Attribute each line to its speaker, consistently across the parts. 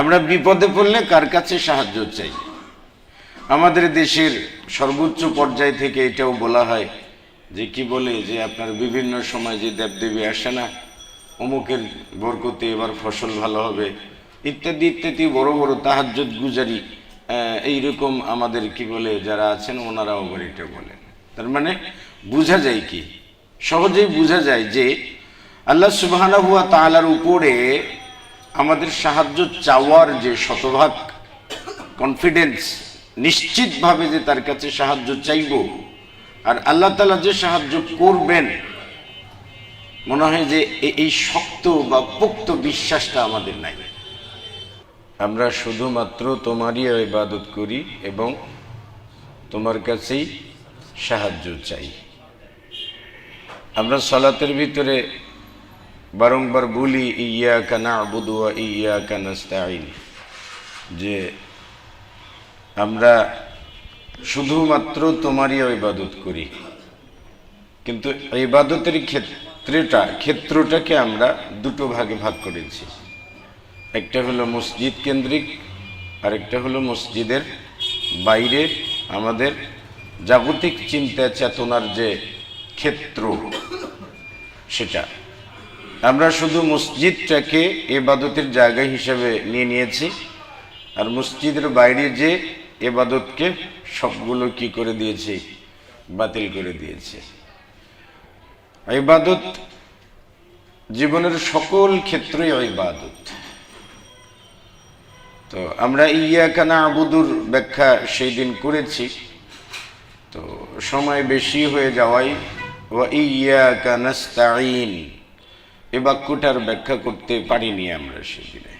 Speaker 1: আমরা বিপদে পড়লে কার কাছে সাহায্য চাই? আমাদের দেশের সর্বোচ্চ পর্যায় থেকে এটাও বলা হয় যে কি বলে যে আপনার বিভিন্ন সময় যে দেবদেবী আসে না, অমুকের বরকতে এবার ফসল ভালো হবে, ইত্যাদি ইত্যাদি, বড় বড় তাহাজ্জুদ গুজারি এইরকম আমাদের কি বলে যারা আছেন ওনারাও আবার এটা বলেন। তার মানে বোঝা যায় কি? সহজেই বোঝা যায় যে আল্লাহ সুবহানাহু ওয়া তাআলার উপরে আমাদের সাহায্য চাওয়ার যে শতভাগ কনফিডেন্স নিশ্চিতভাবে যে তার কাছে সাহায্য চাইব, আর আল্লাহ তালা যে সাহায্য করবেন, মনে হয় যে এই শক্ত বা পোক্ত বিশ্বাসটা আমাদের নাই। আমরা শুধুমাত্র তোমারই ইবাদত করি এবং তোমার কাছেই সাহায্য চাই। আমরা সলাতের ভিতরে বারংবার বলি ইয়া কানা আবুদুয়া ইয়া কানাস্তাইন যে আমরা শুধুমাত্র তোমারই ইবাদত করি। কিন্তু ইবাদতের ক্ষেত্রেটা, ক্ষেত্রটাকে আমরা দুটো ভাগে ভাগ করেছি। একটা হলো মসজিদ কেন্দ্রিক আর একটা হলো মসজিদের বাইরে আমাদের জাগতিক চিন্তা চেতনার যে ক্ষেত্র, সেটা। আমরা শুধু মসজিদটাকে এবাদতের জায়গা হিসেবে নিয়ে নিয়েছি। আর মসজিদের বাইরে যে এবাদতকে সবগুলো কি করে দিয়েছে? বাতিল করে দিয়েছে। ইবাদত জীবনের সকল ক্ষেত্রেই ইবাদত তো আমরা ইয়া কানা আবুদুর ব্যাখ্যা সেই দিন করেছি। তো সময় বেশি হয়ে যাওয়াই ওয়া ইয়া কানাস্তাইন এ বাক্যটার ব্যাখ্যা করতে পারিনি আমরা সেদিনে।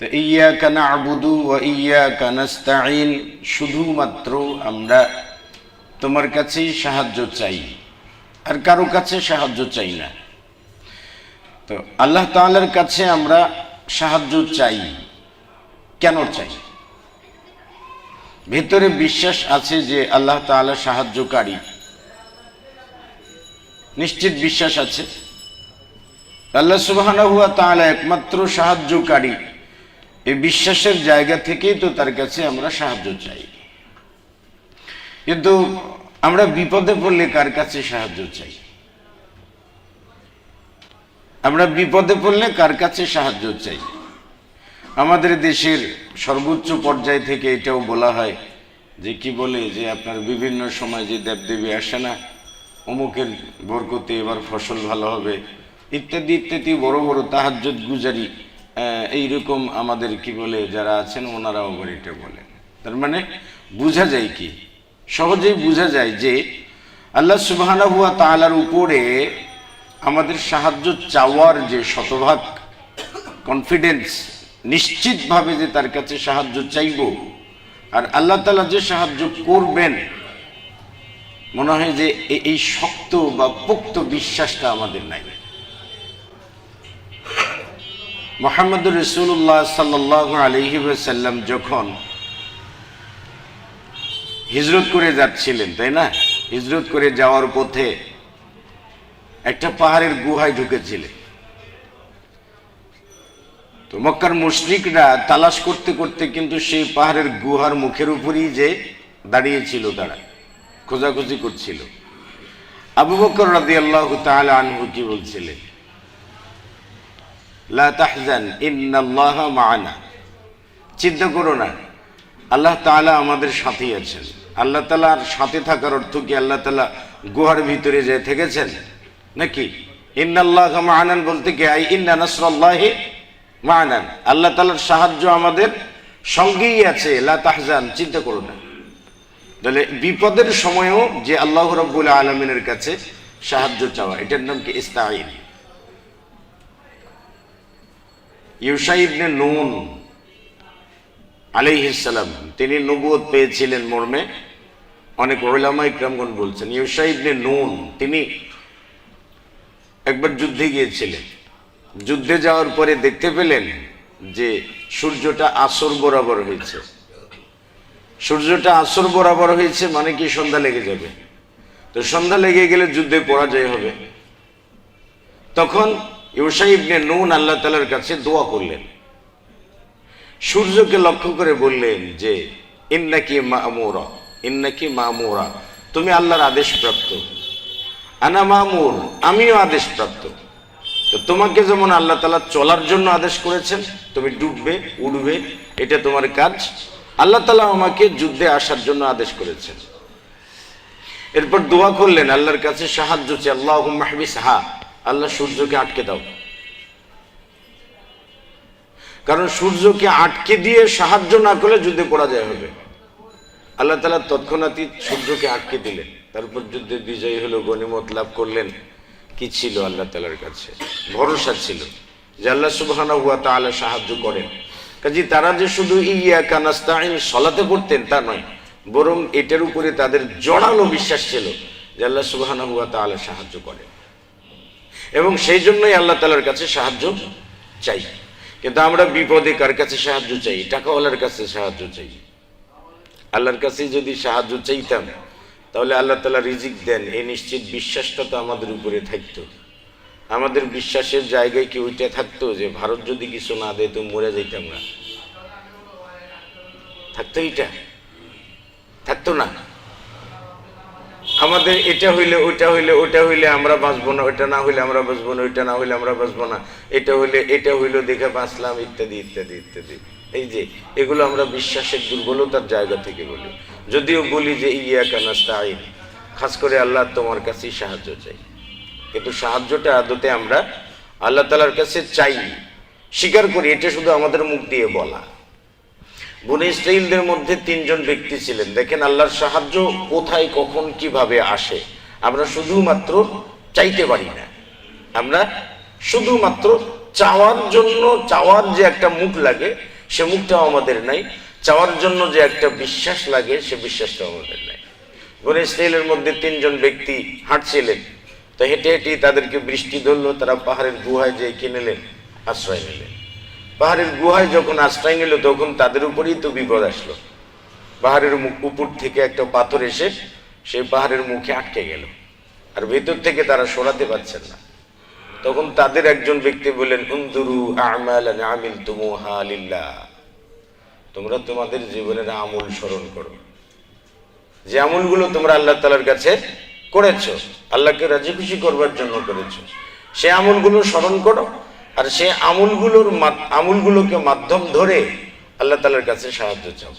Speaker 1: তো ইয়া কানা আবুদু ও ইয়া কানাস্তাইন শুধুমাত্র আমরা তোমার কাছেই সাহায্য চাই, আর কারও কাছে সাহায্য চাই না। তো আল্লাহ তাআলার কাছে আমরা সাহায্য চাই, কেন চাই? ভেতরে বিশ্বাস আছে যে আল্লাহ তাআলা সাহায্যকারী। নিশ্চিত বিশ্বাস আছে। আল্লাহ সুবহানাহু ওয়া তাআলা একমাত্র সাহায্যকারী। এই বিশ্বাসের জায়গা থেকেই তো তার কাছে আমরা সাহায্য চাই। কিন্তু আমরা বিপদে পড়লে কার কাছে সাহায্য চাই? আমরা বিপদে পড়লে কার কাছে সাহায্য চাই? আমাদের দেশের সর্বোচ্চ পর্যায় থেকে এটাও বলা হয় যে কি বলে যে আপনার বিভিন্ন সময় যে দেবদেবী আসে না, অমুকের বরকতে এবার ফসল ভালো হবে ইত্যাদি ইত্যাদি, বড় বড় তাহাজ্জুদ গুজারি এইরকম আমাদের কি বলে, যারা আছেন ওনারাও আবার এটা বলেন। তার মানে বোঝা যায় কি? সহজেই বোঝা যায় যে আল্লাহ সুবহানাহু ওয়া তাআলার উপরে আমাদের সাহায্য চাওয়ার যে শতভাগ কনফিডেন্স নিশ্চিতভাবে যে তার কাছে সাহায্য চাইব, আর আল্লাহ তালা যে সাহায্য করবেন, মনে হয় যে এই শক্ত বা পোক্ত বিশ্বাসটা আমাদের নাই। মোহাম্মদুর রসুল্লাহ সাল্লাহ আলহি সাল্লাম যখন হিজরত করে যাচ্ছিলেন, তাই না? হিজরত করে যাওয়ার পথে একটা পাহাড়ের গুহায় ঢুকেছিলেন। তো মক্কার মুশরিকরা তালাশ করতে করতে কিন্তু সেই পাহাড়ের গুহার মুখের উপরই যে দাঁড়িয়েছিল, তারা খোঁজাখুঁজি করছিল। আবু বকর রাদি আল্লাহ তাহলে আনহু কি বলছিলেন? লা তাহজান, ইন্নাল্লাহ মাআনা চিন্তা করো না, আল্লাহ তাআলা আমাদের সাথেই আছেন। আল্লাহ তাআলার সাথে থাকার অর্থ কি আল্লাহ তালা গুহার ভিতরে যে থেকেছেন? নাকি? ইন্নাল্লাহ মাআনান বলতে কি? আই ইন্না নাসরাল্লাহি মাআনান আল্লাহ তাআলার সাহায্য আমাদের সঙ্গেই আছে। লা চিন্তা করো না। তাহলে বিপদের সময়ও যে আল্লাহ রাব্বুল আলামিনের কাছে সাহায্য চাওয়া, এটার নাম কি? ইস্তাইন ইউসা ইবনে নুন আলাইহিসসালাম তিনি নবুয়ত পেয়েছিলেন মর্মে। অনেক ওলামা ইকরামগণ বলছেন ইউসা ইবনে নুন, তিনি একবার যুদ্ধে গিয়েছিলেন। যুদ্ধে যাওয়ার পরে দেখতে পেলেন যে সূর্যটা আসর বরাবর হয়েছে। সূর্যটা আসর বরাবর হয়েছে মানে কি সন্ধ্যা লেগে যাবে? তো সন্ধ্যা লেগে গেলে যুদ্ধে পরাজয় হবে। তখন ইউসা ইবনে নুন আল্লাহ তালার কাছে দোয়া করলেন। সূর্যকে লক্ষ্য করে বললেন যে, ইন্নাকি মামুরা ইন্নাকি মামুরা, তুমি আল্লাহর আদেশপ্রাপ্ত। আনা মামুর, আমিও আদেশপ্রাপ্ত। তো তোমাকে যেমন আল্লাহ তালা চলার জন্য আদেশ করেছেন, তুমি ডুববে, উড়বে, এটা তোমার কাজ। আল্লাহ তালা আমাকে যুদ্ধে আসার জন্য আদেশ করেছেন। এরপর দোয়া করলেন আল্লাহর কাছে, সাহায্য চেয়ে আল্লাহ মাহবিস হা আল্লাহ সূর্যকে আটকে দাও। কারণ সূর্যকে আটকে দিয়ে সাহায্য না করলে যুদ্ধে পরাজয় হবে। আল্লাহ তালা তৎক্ষণাৎই সূর্যকে আটকে দিলেন। তারপর যুদ্ধে বিজয়ী হলো, গণিমত লাভ করলেন। কি ছিল আল্লাহ তালার কাছে? ভরসা ছিল যে আল্লাহ সুবহানা হুয়া তাআলা সাহায্য করেন। কাজে তারা যে শুধু ইয়া কানাস্তাইন সলাতে পড়তেন তা নয়, বরং এটার উপরে তাদের জড়ালো বিশ্বাস ছিল যে আল্লাহ সুবহানা হুয়া তাআলা সাহায্য করেন। এবং সেই জন্যই আল্লাহ তালার কাছে সাহায্য চাই। কিন্তু আমরা বিপদে কার কাছে সাহায্য চাই? টাকাওয়ালার কাছে সাহায্য চাই। আল্লাহর কাছে যদি সাহায্য চাইতাম, তাহলে আল্লাহ তালা রিজিক দেন। এই নিশ্চিত বিশ্বাসটা তো আমাদের উপরে থাকতো। আমাদের বিশ্বাসের জায়গায় কি ওইটা থাকতো যে ভারত যদি কিছু না দেয়, তো মরে যাইতাম না? থাকতো এইটা? থাকতো না? আমাদের এটা হইলে, ওইটা হইলে ওইটা হইলে আমরা বাঁচবো না, ওইটা না হইলে আমরা বাঁচবো না, ওইটা না হইলে আমরা বাঁচবো না, এটা হইলে, এটা হইল দেখে বাঁচলাম, ইত্যাদি ইত্যাদি ইত্যাদি। এই যে, এগুলো আমরা বিশ্বাসের দুর্বলতার জায়গা থেকে বলি। যদিও বলি যে ইয়া কানাস্তা আইন খাস করে আল্লাহ তোমার কাছেই সাহায্য চাই। কিন্তু সাহায্যটা আদতে আমরা আল্লাহ তালার কাছে চাই স্বীকার করি, এটা শুধু আমাদের মুখ দিয়ে বলা। বনে ইসরাইলদের মধ্যে তিনজন ব্যক্তি ছিলেন। দেখেন আল্লাহর সাহায্য কোথায়, কখন, কীভাবে আসে। আমরা শুধুমাত্র চাইতে পারি না। আমরা শুধুমাত্র চাওয়ার জন্য, চাওয়ার যে একটা মুখ লাগে, সে মুখটাও আমাদের নাই। চাওয়ার জন্য যে একটা বিশ্বাস লাগে, সে বিশ্বাসটাও আমাদের নাই। বনে ইসরাইলের মধ্যে তিনজন ব্যক্তি হাঁটছিলেন। তো হেঁটে হেঁটে তাদেরকে বৃষ্টি ধরলো, তারা পাহাড়ের গুহায় যেয়ে কিনেলেন আশ্রয় নিলেন। পাহাড়ের গুহায় যখন আশ্রয় নিল, তখন তাদের উপরেই তো বিপদ আসলো। পাহাড়ের উপর থেকে একটা পাথর এসে সেই পাহাড়ের মুখে আটকে গেল। আর ভেতর থেকে তারা সরাতে পারছেন না। তখন তাদের একজন ব্যক্তি বললেন উন্দুরু আমাল আমিল তুমু হালিল্লাহ তোমরা তোমাদের জীবনের আমল স্মরণ করো। যে আমলগুলো তোমরা আল্লাহ তালার কাছে করেছ, আল্লাহকে রাজি খুশি করবার জন্য করেছ, সে আমলগুলো স্মরণ করো। আর সে আমলগুলোর আমলগুলোকে মাধ্যম ধরে আল্লাহ তালার কাছে সাহায্য চাও।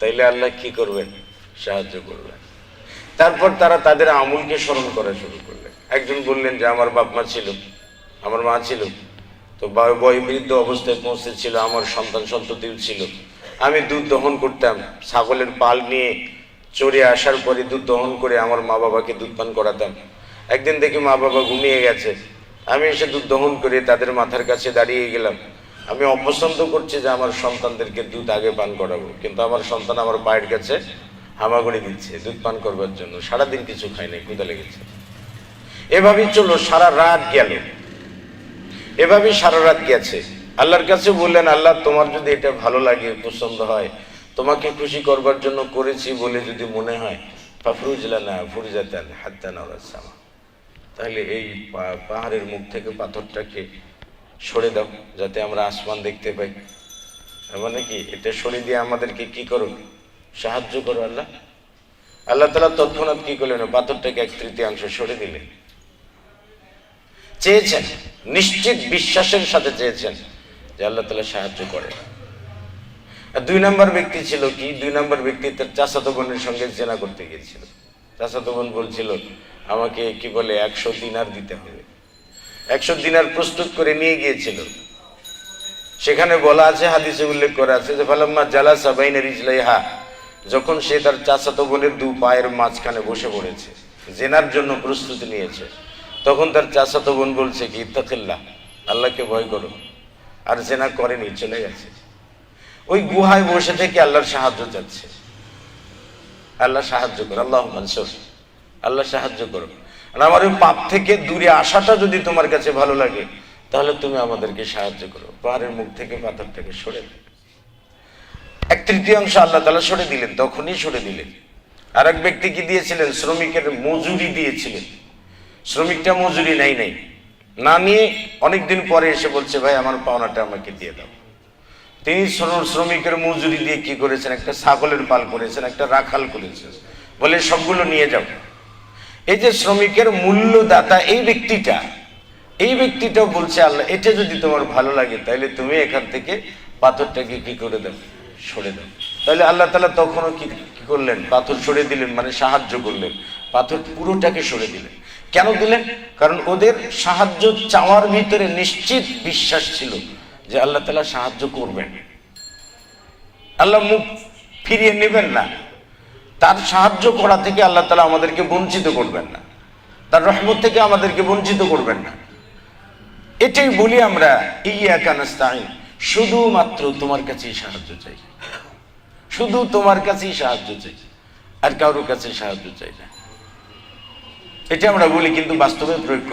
Speaker 1: তাইলে আল্লাহ কি করবেন? সাহায্য করবেন। তারপর তারা তাদের আমুলকে স্মরণ করা শুরু করলেন। একজন বললেন যে, আমার বাপ মা ছিল, আমার মা ছিল। তো বা- বয়োবৃদ্ধ অবস্থায় পৌঁছেছিল, আমার সন্তান সন্ততিও ছিল। আমি দুধ দহন করতাম। ছাগলের পাল নিয়ে চড়ে আসার পরে দুধ দহন করে আমার মা বাবাকে দুধ পান করাতাম। একদিন দেখি মা বাবা ঘুমিয়ে গেছে। আমি এসে দুধ দহন করে তাদের মাথার কাছে দাঁড়িয়ে গেলাম। আমি অপছন্দ করছি যে আমার সন্তানদেরকে দুধ আগে পান করাবো, কিন্তু আমার সন্তান আমার পায়ের কাছে হামাগুড়ি দিচ্ছে, দুধ পান করবার জন্য। সারাদিন কিছু খাই নাই ক্ষুদা লেগেছে। এভাবেই চলো সারা রাত গেল। এভাবেই সারা রাত গেছে। আল্লাহর কাছে বললেন, আল্লাহ, তোমার যদি এটা ভালো লাগে, পছন্দ হয়, তোমাকে খুশি করবার জন্য করেছি বলে যদি মনে হয়, ফাফরুজলানা ফুরজাতান হাত্তান সামা। তাহলে এই পাহাড়ের মুখ থেকে পাথরটাকে সরে দাও, যাতে আমরা আসমান দেখতে পাই। মানে কি? এটা সরে দিয়ে আমাদেরকে কি করো? সাহায্য করো আল্লাহ। আল্লাহ তালা তৎক্ষণাৎ কি করলেন? পাথরটাকে এক তৃতীয়াংশ সরে দিলেন। চেয়েছেন, নিশ্চিত বিশ্বাসের সাথে চেয়েছেন যে আল্লাহ তালা সাহায্য করে। আর দুই নম্বর ব্যক্তি ছিল কি? দুই নম্বর ব্যক্তি তার চাচাতো বোনের সঙ্গে জেনা করতে গিয়েছিল। চাচাতো বোন বলছিল আমাকে কি বলে, একশো দিনার দিতে হবে। একশো দিনার প্রস্তুত করে নিয়ে গিয়েছিল। সেখানে বলা আছে, হাদিসে উল্লেখ করা আছে যে, ফালাম্মা জালা সাবাইনের ইজলাইহা যখন সে তার চাচাতো বোনের দু পায়ের মাঝখানে বসে পড়েছে, জেনার জন্য প্রস্তুতি নিয়েছে, তখন তার চাচাতো বোন বলছে কি, ইত্তাকিল্লাহ, আল্লাহকে ভয় করো। আর জেনা করেনি, চলে গেছে। ওই গুহায় বসে থেকে আল্লাহর সাহায্য চাচ্ছে। আল্লাহ সাহায্য করো, আল্লাহ মানসুর আল্লাহ সাহায্য করো আর আমার ওই পাপ থেকে দূরে আসাটা যদি তোমার কাছে ভালো লাগে, তাহলে তুমি আমাদেরকে সাহায্য করো। পাহাড়ের মুখ থেকে, পাথর থেকে সরে। এক তৃতীয়াংশ আল্লাহ তালা সরে দিলেন, তখনই সরে দিলেন। আর এক ব্যক্তি কি দিয়েছিলেন? শ্রমিকের মজুরি দিয়েছিলেন। শ্রমিকটা মজুরি নাই নাই। না নিয়ে অনেকদিন পরে এসে বলছে, ভাই, আমার পাওনাটা আমাকে দিয়ে দাও। তিনি শ্রম- শ্রমিকের মজুরি দিয়ে কি করেছেন? একটা ছাগলের পাল করেছেন, একটা রাখাল করেছেন। বলে, সবগুলো নিয়ে যাও। এই যে শ্রমিকের মূল্যদাতা, এই ব্যক্তিটা, এই ব্যক্তিটাও বলছে, আল্লাহ, এটা যদি তোমার ভালো লাগে তাহলে তুমি এখান থেকে পাথরটাকে কি করে দাও? সরে দাও। তাহলে আল্লাহ তালা তখনও কি করলেন? পাথর সরে দিলেন মানে সাহায্য করলেন। পাথর পুরোটাকে সরে দিলেন। কেন দিলেন? কারণ ওদের সাহায্য চাওয়ার ভিতরে নিশ্চিত বিশ্বাস ছিল যে আল্লাহ তালা সাহায্য করবেন। আল্লাহ মুখ ফিরিয়ে নেবেন না। তার সাহায্য করা থেকে আল্লাহ তালা আমাদেরকে বঞ্চিত করবেন না। তার রহমত থেকে আমাদেরকে বঞ্চিত করবেন না। এটাই বলি আমরা ইয়া কানাস্তাইন শুধুমাত্র তোমার কাছেই সাহায্য চাই। শুধু তোমার কাছেই সাহায্য চাই, আর কারোর কাছে সাহায্য চাই না। এটা আমরা বলি কিন্তু বাস্তবে প্রয়োগ করি।